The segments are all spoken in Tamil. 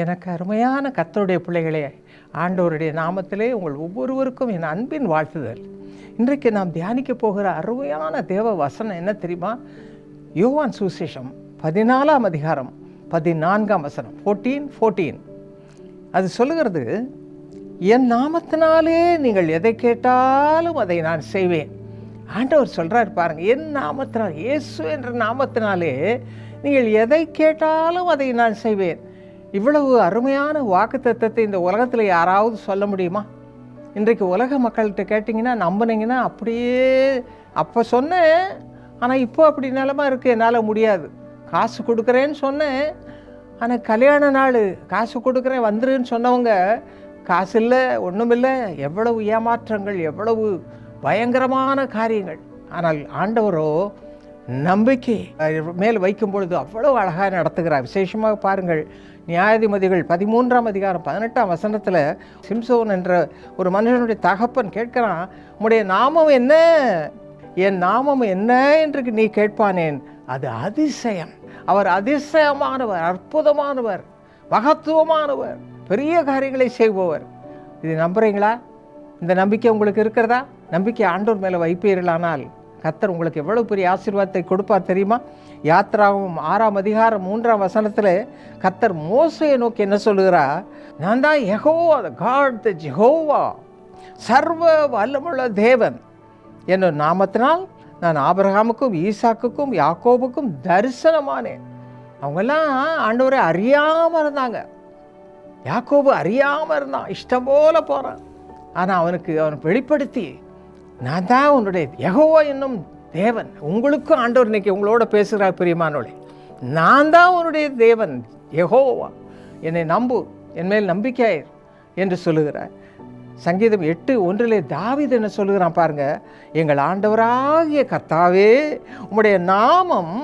எனக்கு அருமையான கத்தருடைய பிள்ளைகளே ஆண்டவருடைய நாமத்திலே உங்கள் ஒவ்வொருவருக்கும் என் அன்பின் வாழ்த்துதல். இன்றைக்கு நாம் தியானிக்க போகிற அருமையான தேவ வசனம் என்ன தெரியுமா? யோவான் சுசேஷம் பதினாலாம் அதிகாரம் பதினான்காம் வசனம் ஃபோர்டீன் ஃபோர்டீன் அது சொல்லுகிறது என் நாமத்தினாலே நீங்கள் எதை கேட்டாலும் அதை நான் செய்வேன். ஆண்டவர் சொல்கிறார் பாருங்க என் நாமத்தினால் இயேசு என்ற நாமத்தினாலே நீங்கள் எதை கேட்டாலும் அதை நான் செய்வேன். இவ்வளவு அருமையான வாக்குத்தத்தத்தை இந்த உலகத்தில் யாராவது சொல்ல முடியுமா? இன்றைக்கு உலக மக்கள்கிட்ட கேட்டிங்கன்னா நம்பினீங்கன்னா அப்படியே அப்போ சொன்னேன். ஆனால் இப்போ அப்படி நிலமா இருக்குது என்னால் முடியாது. காசு கொடுக்குறேன்னு சொன்னேன். ஆனால் கல்யாண நாள் காசு கொடுக்குறேன் வந்துருன்னு சொன்னவங்க காசு இல்லை ஒன்றும் இல்லை எவ்வளவு ஏமாற்றங்கள் எவ்வளவு பயங்கரமான காரியங்கள். ஆனால் ஆண்டவரோ நம்பிக்கை மேல் வைக்கும் பொழுது அவ்வளோ அழகாக நடத்துகிறார். விசேஷமாக பாருங்கள் நியாயாதிபதிகள் பதிமூன்றாம் அதிகாரம் பதினெட்டாம் வசனத்தில் சிம்சோன் என்ற ஒரு மனுஷனுடைய தகப்பன் கேட்கிறான் உன்னுடைய நாமம் என்ன? என் நாமம் என்ன என்று நீ கேட்பானேன்? அது அதிசயம். அவர் அதிசயமானவர் அற்புதமானவர் மகத்துவமானவர் பெரிய காரியங்களை செய்பவர். இது நம்புகிறீங்களா இந்த நம்பிக்கை உங்களுக்கு இருக்கிறதா? நம்பிக்கை ஆண்டோர் மேலே வைப்பீர்களானால் கத்தர் உங்களுக்கு எவ்வளோ பெரிய ஆசீர்வாதத்தை கொடுப்பார் தெரியுமா? யாத்ராவும் ஆறாம் அதிகாரம் மூன்றாம் வசனத்தில் கத்தர் மோசையை நோக்கி என்ன சொல்லுகிறா? நான் தான் யெகோவா காட் த ஜெகோவா சர்வ வல்லமுள்ள தேவன். என்னும் நாமத்தினால் நான் ஆபரகாமுக்கும் ஈசாக்குக்கும் யாக்கோபுக்கும் தரிசனமானேன். அவங்கெல்லாம் ஆண்டவரை அறியாமல் இருந்தாங்க. யாக்கோபு அறியாமல் இருந்தான் இஷ்டம் போல போகிறான் ஆனால் அவனுக்கு அவனை வெளிப்படுத்தி நான் தான் உன்னுடைய யெகோவா என்னும் தேவன். உங்களுக்கும் ஆண்டவர் இன்னைக்கு உங்களோட பேசுகிறார் பிரியமானோளே நான் தான் உன்னுடைய தேவன் எகோவா என்னை நம்பு என் மேல் நம்பிக்கையாயிரு என்று சொல்லுகிறார். சங்கீதம் எட்டு ஒன்றிலே தாவீது என்ன சொல்லுகிறான் பாருங்க. எங்கள் ஆண்டவராகிய கர்த்தாவே உம்முடைய நாமம்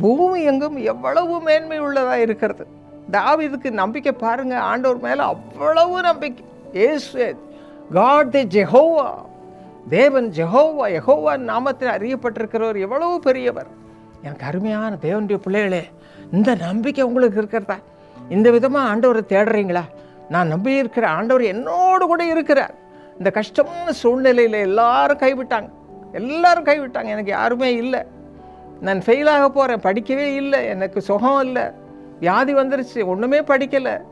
பூமி எங்கும் எவ்வளவு மேன்மை உள்ளதாக இருக்கிறது. தாவிதுக்கு நம்பிக்கை பாருங்க ஆண்டவர் மேலே அவ்வளவு நம்பிக்கை. ஏசு காட் தி ஜெஹோவா தேவன் ஜெஹோவா யெகோவா நாமத்தில் அறியப்பட்டிருக்கிறவர் எவ்வளவு பெரியவர். எனக்கு அருமையான தேவனுடைய பிள்ளைகளே இந்த நம்பிக்கை உங்களுக்கு இருக்கிறதா? இந்த விதமாக ஆண்டவரை தேடுறீங்களா? நான் நம்பி இருக்கிற ஆண்டவர் என்னோடு கூட இருக்கிறார். இந்த கஷ்டமான சூழ்நிலையில் எல்லாரும் கைவிட்டாங்க. எல்லாரும் கைவிட்டாங்க. எனக்கு யாருமே இல்லை. நான் ஃபெயிலாக போகிறேன் படிக்கவே இல்லை. எனக்கு சுகம் இல்லை. வியாதி வந்துருச்சு. ஒன்றுமே படிக்கலை.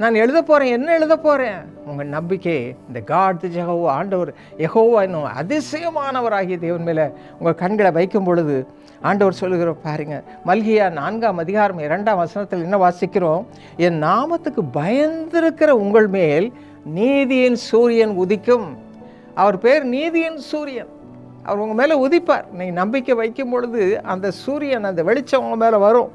நான் எழுத போகிறேன் என்ன எழுத போகிறேன் உங்கள் நம்பிக்கை இந்த காட் ஜெகவோ ஆண்டவர் யெகோவா இன்னும் அதிசயமானவராகிய தேவன் மேலே உங்கள் கண்களை வைக்கும் பொழுது ஆண்டவர் சொல்லுகிற பாருங்க மல்கியா நான்காம் அதிகாரம் இரண்டாம் வசனத்தில் என்ன வாசிக்கிறோம்? என் நாமத்துக்கு பயந்திருக்கிற உங்கள் மேல் நீதியின் சூரியன் உதிக்கும். அவர் பேர் நீதியின் சூரியன். அவர் உங்கள் மேலே உதிப்பார். நீங்கள் நம்பிக்கை வைக்கும் பொழுது அந்த சூரியன் அந்த வெளிச்சம் உங்கள் மேலே வரும்.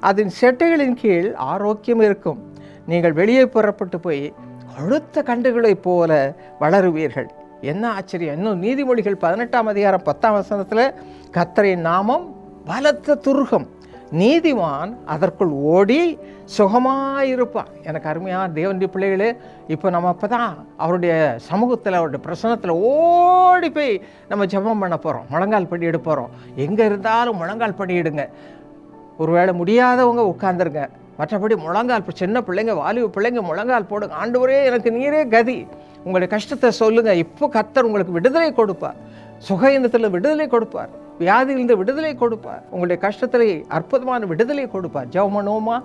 அதன் செட்டைகளின் கீழ் ஆரோக்கியம் இருக்கும். நீங்கள் வெளியே புறப்பட்டு போய் கொழுத்த கண்டுகளைப் போல வளருவீர்கள். என்ன ஆச்சரியம். இன்னும் நீதிமொழிகள் பதினெட்டாம் அதிகாரம் பத்தாம் வசனத்தில் கத்தரின் நாமம் பலத்த துருகம். நீதிமான் அதற்குள் ஓடி சுகமாயிருப்பான். எனக்கு அருமையான தேவனுடைய பிள்ளைகளே இப்போ நம்ம அப்போ தான் அவருடைய சமூகத்தில் அவருடைய பிரசனத்தில் ஓடி போய் நம்ம ஜெபம் பண்ண போகிறோம் முழங்கால் படி போகிறோம் எங்கே இருந்தாலும் முழங்கால் படி எடுங்க. ஒருவேளை முடியாதவங்க உட்காந்துருங்க மற்றபடி முழங்கால் இப்போ சின்ன பிள்ளைங்க வாலிப பிள்ளைங்க முழங்கால் போடுங்க ஆண்டவரே எனக்கு நீரே கதி. உங்களுடைய கஷ்டத்தை சொல்லுங்கள் இப்போ கத்தர் உங்களுக்கு விடுதலை கொடுப்பார். சுகையினத்தில் விடுதலை கொடுப்பார். வியாதியிலிருந்து விடுதலை கொடுப்பார். உங்களுடைய கஷ்டத்தில் அற்புதமான விடுதலை கொடுப்பார். ஜெவமனோமா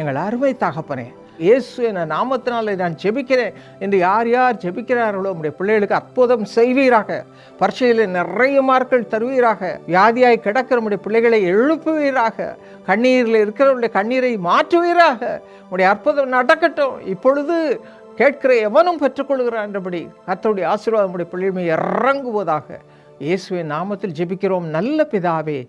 எங்கள் அருமை தகப்பனே இயேசு என நாமத்தினாலே நான் ஜெபிக்கிறேன் என்று யார் யார் ஜெபிக்கிறார்களோ நம்முடைய பிள்ளைகளுக்கு அற்புதம் செய்வீராக. பரீட்சையில் நிறைய மார்க்கள் தருவீராக. வியாதியாய் கிடக்கிற உடைய பிள்ளைகளை எழுப்புவீராக. கண்ணீரில் இருக்கிறவருடைய கண்ணீரை மாற்றுவீராக. உடைய அற்புதம் நடக்கட்டும். இப்பொழுது கேட்கிற எவனும் பெற்றுக்கொள்கிறான் என்றபடி கர்த்தருடைய ஆசீர்வாதம் உடைய பிள்ளைமை இறங்குவதாக. இயேசுவின் நாமத்தில் ஜெபிக்கிறோம். நல்ல பிதாவே